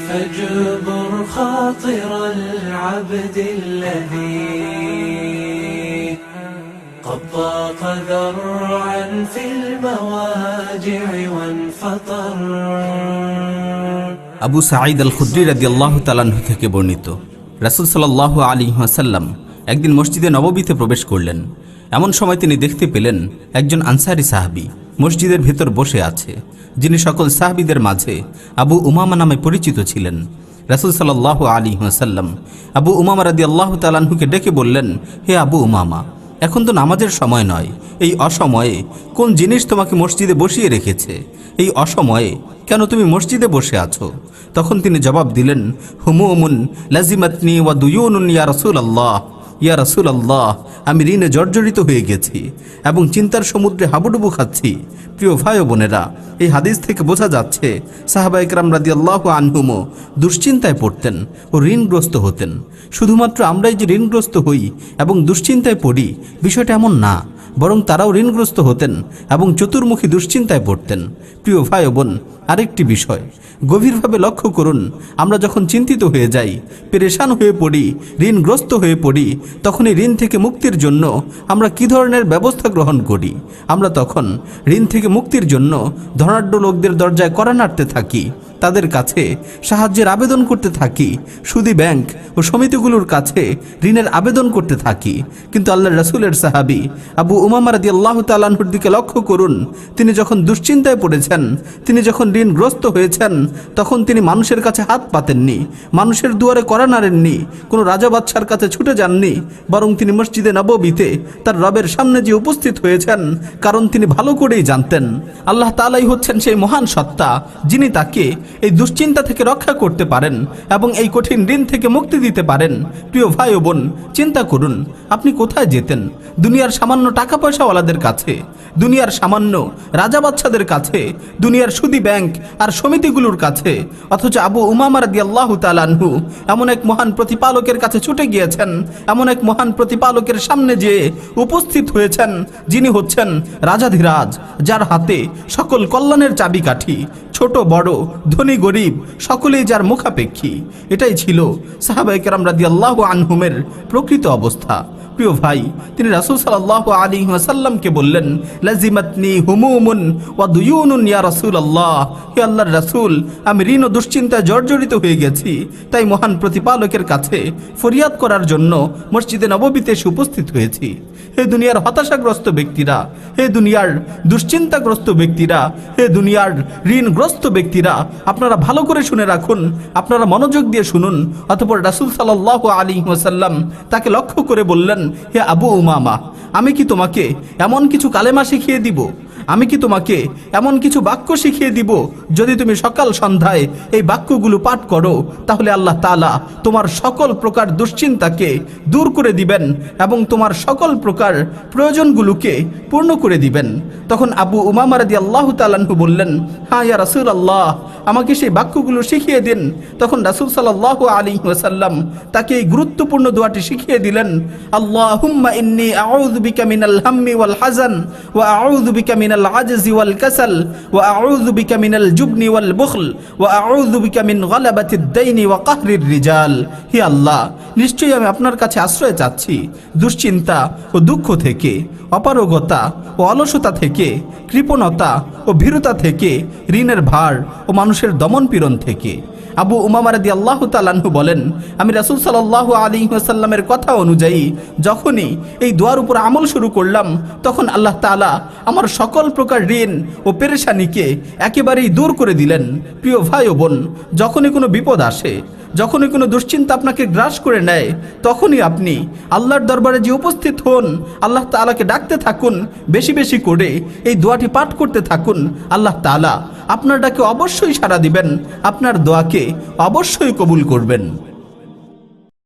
فاجبر خاطر العبد الذي قد ضاق ذرعا في المواجع وانفطر আবু সাঈদ আল খুদ্রি রাদি আল্লাহ তালাহু থেকে বর্ণিত রাসুল সাল্লাহ আলী হাসাল্লাম একদিন মসজিদে নববীতে প্রবেশ করলেন এমন সময় তিনি দেখতে পেলেন একজন আনসারি সাহাবি মসজিদের ভেতর বসে আছে, যিনি সকল সাহাবিদের মাঝে আবু উমামা নামে পরিচিত ছিলেন। রাসুল সাল্লাহ আলী হাসাল্লাম আবু উমামা রাদি আল্লাহ তালাহুকে ডেকে বললেন, হে আবু উমামা, এখন তো নামাজের সময় নয়। এই অসময়ে কোন জিনিস তোমাকে মসজিদে বসিয়ে রেখেছে? এই অসময়ে কেন তুমি মসজিদে বসে আছো? তখন তিনি জবাব দিলেন, হুমুমুন লাজিমাতনি ওয়া দুয়ুনুন ইয়া রাসূল আল্লাহ ইয়া রাসূল আল্লাহ আমি ঋণে জর্জরিত হয়ে গেছি এবং চিন্তার সমুদ্রে হাবুডুবু খাচ্ছি। প্রিয় ভাই বোনেরা এই হাদিস থেকে বোঝা যাচ্ছে সাহাবা ইকরাম রাদি আল্লাহ আনহুমও দুশ্চিন্তায় পড়তেন ও ঋণগ্রস্ত হতেন। শুধুমাত্র আমরাই যে ঋণগ্রস্ত হই এবং দুশ্চিন্তায় পড়ি, বিষয়টা এমন না, বরং তারাও ঋণগ্রস্ত হতেন এবং চতুর্মুখী দুশ্চিন্তায় পড়তেন। প্রিয় ভাই বোন আরেকটি বিষয়, গভীরভাবে লক্ষ্য করুন, আমরা যখন চিন্তিত হয়ে যাই, পেরেশান হয়ে পড়ি, ঋণগ্রস্ত হয়ে পড়ি, তখন এই ঋণ থেকে মুক্তির জন্য আমরা কি ধরনের ব্যবস্থা গ্রহণ করি? আমরা তখন ঋণ থেকে মুক্তির জন্য ধনাঢ্য লোকদের দরজায় করা নাড়তে থাকি, তাদের কাছে সাহায্যের আবেদন করতে থাকি, সুদি ব্যাংক ও সমিতিগুলোর কাছে ঋণের আবেদন করতে থাকি। কিন্তু আল্লাহ রসুলের সাহাবি আবু উমামা রাদি আল্লাহ তালাহুর দিকে লক্ষ্য করুন, তিনি যখন দুশ্চিন্তায় পড়েছেন, তিনি যখন ঋণগ্রস্ত হয়েছেন, তখন তিনি মানুষের কাছে হাত পাতেননি, মানুষের দুয়ারে করা নাড়েননি, কোনো রাজা বাদশার কাছে ছুটে যাননি, বরং তিনি মসজিদে নববীতে তার রবের সামনে যে উপস্থিত হয়েছেন, কারণ তিনি ভালো করেই জানতেন। আল্লাহ তালাই হচ্ছেন সেই মহান সত্তা, যিনি তাকে এই দুশ্চিন্তা থেকে রক্ষা করতে পারেন এবং এই কঠিন ঋণ থেকে মুক্তি দিতে পারেন। প্রিয় ভাই ও বোন, চিন্তা করুন, আপনি কোথায় যেতেন? দুনিয়ার সামান্য টাকা পয়সাওয়ালাদের কাছে, দুনিয়ার সামান্য রাজা বাচ্চাদের কাছে, দুনিয়ার সুদি ব্যাংক আর সমিতিগুলোর কাছে। অথচ আবু উমামার দি আল্লাহ তালানহু এমন এক মহান প্রতিপালকের কাছে ছুটে গিয়েছেন, এমন এক মহান প্রতিপালকের সামনে যেয়ে উপস্থিত হয়েছেন, যিনি হচ্ছেন রাজাধিরাজ, যার হাতে সকল কল্যাণের চাবিকাঠি, ছোট, বড়, ধনী, গরিব, সকলেই যার মুখাপেক্ষী। এটাই ছিল সাহাবাই কেরাম রাদি আল্লাহ আনহুমের প্রকৃত অবস্থা। প্রিয় ভাই, তিনি রাসুল সাল্লাহ আলী ওয়াসাল্লামকে বললেন, লাজিমাতনি হুমুমুন ওয়া দুয়ুনুন ইয়া রাসূল আল্লাহ হে আল্লাহর রাসূল, আমি ঋণ ও দুশ্চিন্তায় জর্জরিত হয়ে গেছি। তাই মহান প্রতিপালকের কাছে ফরিয়াদ করার জন্য মসজিদে নববীতে উপস্থিত হয়েছি। হে দুনিয়ার হতাশাগ্রস্ত ব্যক্তিরা, হে দুনিয়ার দুশ্চিন্তাগ্রস্ত ব্যক্তিরা, হে দুনিয়ার ঋণগ্রস্ত ব্যক্তিরা, আপনারা ভালো করে শুনে রাখুন, আপনারা মনোযোগ দিয়ে শুনুন। অতপর রাসুল সাল্লাহ আলী ওসাল্লাম তাকে লক্ষ্য করে বললেন হে আবু উমামা, আমি কি তোমাকে এমন কিছু কালেমা শিখিয়ে দিব? আমি কি তোমাকে এমন কিছু বাক্য শিখিয়ে দিব যদি তুমি সকাল সন্ধ্যায় এই বাক্যগুলো পাঠ করো? তাহলে আল্লাহ তালা তোমার সকল প্রকার দুশ্চিন্তাকে দূর করে দিবেন এবং তোমার সকল প্রকার প্রয়োজনগুলোকে পূর্ণ করে দিবেন। তখন আবু উমামা রাদি আল্লাহ তালাহু বললেন হ্যাঁ ইয়া রাসুল আল্লাহ আমাকে সেই বাক্যগুলো শিখিয়ে দিন। তখন রাসুল সাল্লাহ আলী ওয়াসাল্লাম তাকে এই গুরুত্বপূর্ণ দোয়াটি শিখিয়ে দিলেন বিকা মিনাল হাম্মি ওয়াল হাজান ওয়াল জুবনি ওয়াল কাহরির আল্লাহ, নিশ্চয়ই আমি আপনার কাছে আশ্রয় চাচ্ছি। দুশ্চিন্তা ও দুঃখ থেকে, অপারগতা ও অলসতা থেকে, কৃপণতা ও ভীরতা থেকে, ঋণের ভার ও মানুষের দমন পীড়ন থেকে। আবু উমামারদি আল্লাহ তালাহু বলেন, আমি রাসুল সাল্লাহ আলী সাল্লামের কথা অনুযায়ী যখনই এই দোয়ার উপর আমল শুরু করলাম, তখন আল্লাহ তালা আমার সকল প্রকার ঋণ ও পেরেশানিকে একেবারেই দূর করে দিলেন। প্রিয় ভাই ও বোন, যখনই কোনো বিপদ আসে যখনই কোনো দুশ্চিন্তা আপনাকে গ্রাস করে নেয়, তখনই আপনি আল্লাহর দরবারে যে উপস্থিত হন, আল্লাহ তালাকে ডাকতে থাকুন, বেশি বেশি করে এই দোয়াটি পাঠ করতে থাকুন, আল্লাহ তালা আপনার ডাকে অবশ্যই সাড়া দিবেন, আপনার দোয়াকে অবশ্যই কবুল করবেন।